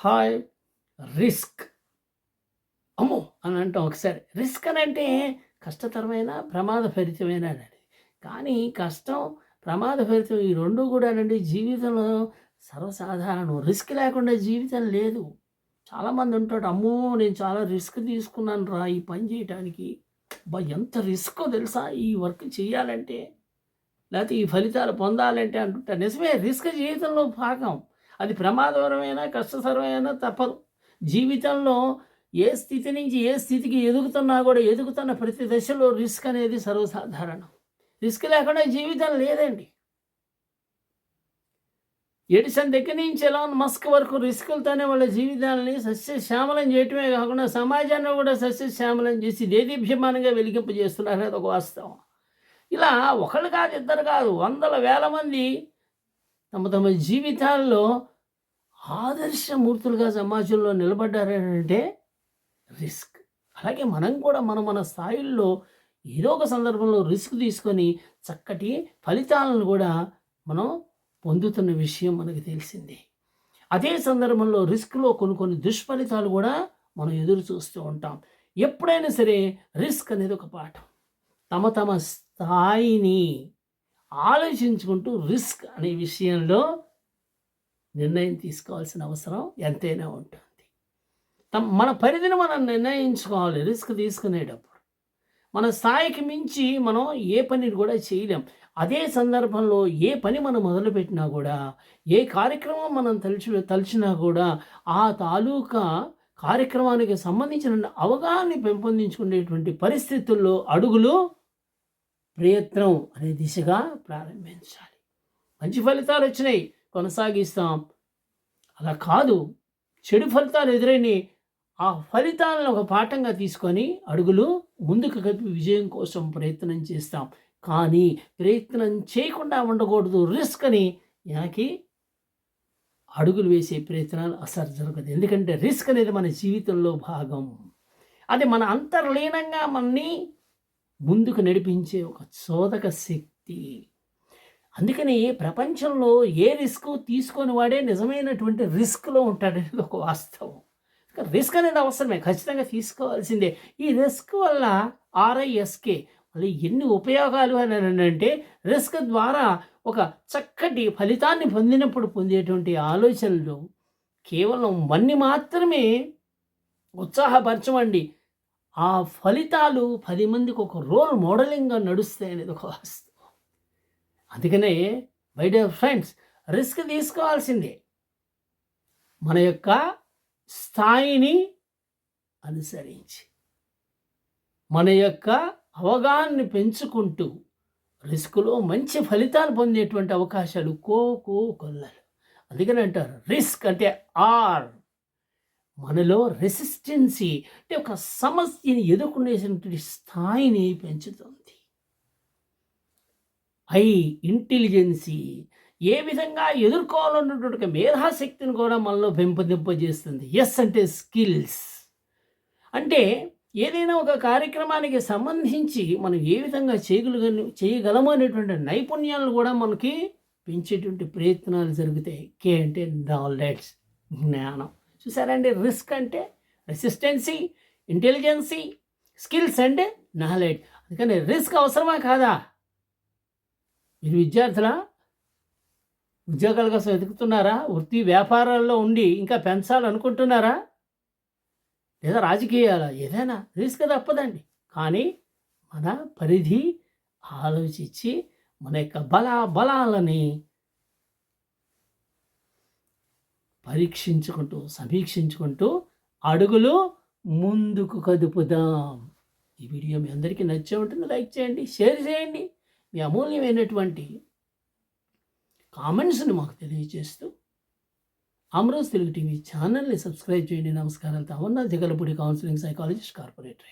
Hi risk. అమ్మో అని అంటాం ఒకసారి. రిస్క్ అని అంటే కష్టతరమైన ప్రమాదభరితమైన అని కానీ కష్టం ప్రమాదభరితం ఈ రెండు కూడానండి జీవితంలో సర్వసాధారణం. రిస్క్ లేకుండా జీవితం లేదు. చాలామంది ఉంటాడు అమ్మో నేను చాలా రిస్క్ తీసుకున్నాను రా ఈ పని చేయడానికి బా ఎంత రిస్క్ తెలుసా? ఈ వర్క్ చేయాలంటే లేకపోతే ఈ ఫలితాలు పొందాలంటే అంటుంటారు. నిజమే రిస్క్ జీవితంలో భాగం. అది ప్రమాదకరమైనా కష్టతరమైన తప్పదు. జీవితంలో ఏ స్థితి నుంచి ఏ స్థితికి ఎదుగుతున్నా కూడా ఎదుగుతున్న ప్రతి దశలో రిస్క్ అనేది సర్వసాధారణం. రిస్క్ లేకుండా జీవితం లేదండి. ఎడిసన్ దగ్గర నుంచి ఎలాన్ మస్క్ వరకు రిస్కులతోనే వాళ్ళ జీవితాలని సస్యశ్యామలం చేయటమే కాకుండా సమాజాన్ని కూడా సస్యశ్యామలం చేసి దేదీభ్యమానంగా వెలిగింపజేస్తున్నారు అది ఒక వాస్తవం. ఇలా ఒకళ్ళు కాదు ఇద్దరు కాదు వందల వేల మంది తమ తమ జీవితాల్లో ఆదర్శమూర్తులుగా సమాజంలో నిలబడ్డారంటే రిస్క్. అలాగే మనం కూడా మన మన స్థాయిల్లో ఏదో ఒక సందర్భంలో రిస్క్ తీసుకొని చక్కటి ఫలితాలను కూడా మనం పొందుతున్న విషయం మనకు తెలిసింది. అదే సందర్భంలో రిస్క్లో కొన్ని కొన్ని దుష్ఫలితాలు కూడా మనం ఎదురు చూస్తూ ఉంటాం. ఎప్పుడైనా సరే రిస్క్ అనేది ఒక పాఠం. తమ తమ స్థాయిని ఆలోచించుకుంటూ రిస్క్ అనే విషయంలో నిర్ణయం తీసుకోవాల్సిన అవసరం ఎంతైనా ఉంటుంది. మన పరిధిని మనం నిర్ణయించుకోవాలి రిస్క్ తీసుకునేటప్పుడు. మన స్థాయికి మించి మనం ఏ పని కూడా చేయలేం. అదే సందర్భంలో ఏ పని మనం మొదలుపెట్టినా కూడా ఏ కార్యక్రమం మనం తలిచి తలిచినా కూడా ఆ తాలూకా కార్యక్రమానికి సంబంధించిన అవగాహన పెంపొందించుకునేటువంటి పరిస్థితుల్లో అడుగులు ప్రయత్నం అనే దిశగా ప్రారంభించాలి. మంచి ఫలితాలు వచ్చినాయి. కొనసాగిస్తాం. అలా కాదు. చెడు ఫలితాలు ఎదురైనవి ఆ ఫలితాలను ఒక పాఠంగా తీసుకొని అడుగులు ముందుకు కలిపి విజయం కోసం ప్రయత్నం చేస్తాం. కానీ ప్రయత్నం చేయకుండా ఉండకూడదు. రిస్క్ అని నాకు అడుగులు వేసే ప్రయత్నాలు అసలు జరగదు. ఎందుకంటే రిస్క్ అనేది మన జీవితంలో భాగం. అది మన అంతర్లీనంగా మనని ముందుకు నడిపించే ఒక చోదక శక్తి. అందుకని ప్రపంచంలో ఏ రిస్క్ తీసుకొని వాడే నిజమైనటువంటి రిస్క్లో ఉంటాడనేది ఒక వాస్తవం. రిస్క్ అనేది అవసరమే ఖచ్చితంగా తీసుకోవాల్సిందే. ఈ రిస్క్ వల్ల ఆర్ఐఎస్కే మళ్ళీ ఎన్ని ఉపయోగాలు అని అంటే రిస్క్ ద్వారా ఒక చక్కటి ఫలితాన్ని పొందినప్పుడు పొందేటువంటి ఆలోచనలు కేవలం వన్ని మాత్రమే ఉత్సాహపరచమండి. ఆ ఫలితాలు పది మందికి ఒక రోల్ మోడలింగ్గా నడుస్తాయి అనేది ఒక వాస్తవం. అందుకనే బై డే ఫ్రెండ్స్ రిస్క్ తీసుకోవాల్సిందే. మన యొక్క స్థాయిని అనుసరించి మన యొక్క అవగాహనని పెంచుకుంటూ రిస్క్లో మంచి ఫలితాలు పొందేటువంటి అవకాశాలు కోకో కొల్లలు అందుకని అంటారు రిస్క్ అంటే ఆర్ మనలో రెసిస్టెన్సీ అంటే ఒక సమస్యని ఎదుర్కొనేసినటువంటి స్థాయిని పెంచుతుంది. ఐ ఇంటెలిజెన్సీ ఏ విధంగా ఎదుర్కోవాలన్నటువంటి మేధాశక్తిని కూడా మనలో పెంపొందింపజేస్తుంది. ఎస్ అంటే స్కిల్స్. అంటే ఏదైనా ఒక కార్యక్రమానికి సంబంధించి మనం ఏ విధంగా చేయగల చేయగలము అనేటువంటి నైపుణ్యాలను కూడా మనకి పెంచేటువంటి ప్రయత్నాలు జరుగుతాయి. కే అంటే నాలెడ్జ్ జ్ఞానం. చూసారండి రిస్క్ అంటే resistance intelligence skills and knowledge అందుకని రిస్క్ అవసరమా కాదా? మీరు విద్యార్థుల? ఉద్యోగాల కోసం వెతుకుతున్నారా? వృత్తి వ్యాపారాల్లో ఉండి ఇంకా పెంచాలనుకుంటున్నారా లేదా రాజకీయాల? ఏదైనా రిస్క్ తప్పదండి. కానీ మన పరిధి ఆలోచించి మన యొక్క బల బలాలని పరీక్షించుకుంటూ సమీక్షించుకుంటూ అడుగులు ముందుకు కదుపుదాం. ఈ వీడియో మీ అందరికీ నచ్చే ఉంటుంది లైక్ చేయండి షేర్ చేయండి. మీ అమూల్యమైనటువంటి కామెంట్స్ని మాకు తెలియజేస్తూ అమరోజ్ తెలుగు టీవీ ఛానల్ని సబ్స్క్రైబ్ చేయండి. నమస్కారాలు. Tamanna Jagalapudi counselling psychologist corporator